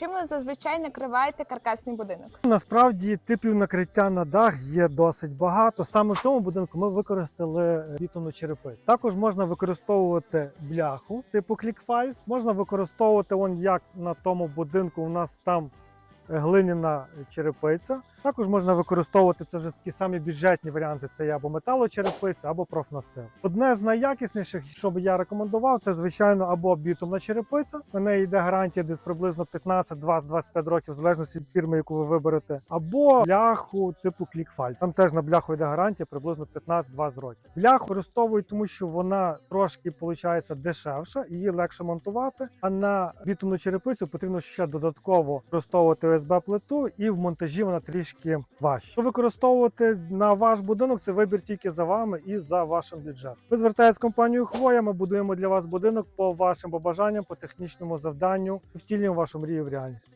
Чим ви зазвичай накриваєте каркасний будинок? Насправді типів накриття на дах є досить багато. Саме в цьому будинку ми використали бітонну черепицю. Також можна використовувати бляху типу клікфайс. Можна використовувати он як на тому будинку. У нас там е, глиняна черепиця. Також можна використовувати це вже такі самі бюджетні варіанти. Це або металочерепиця, або профнастил. Одне з найякісніших, що би я рекомендував, це звичайно або бітумна черепиця. На неї йде гарантія десь приблизно 15, 20, 25 років, в залежності від фірми, яку ви виберете, або бляху типу ClickFiles. Там теж на бляху йде гарантія приблизно 15-20 років. Бляху використовують, тому що вона трошки виходить дешевша, її легше монтувати. А на бітумну черепицю потрібно ще додатково використовувати ОСБ плиту, і в монтажі вона трішки важче. Що використовувати на ваш будинок, це вибір тільки за вами і за вашим бюджетом. Ви звертаєтесь з компанією Хвоя. Ми будуємо для вас будинок по вашим побажанням, по технічному завданню, втілюємо вашу мрію в реальність.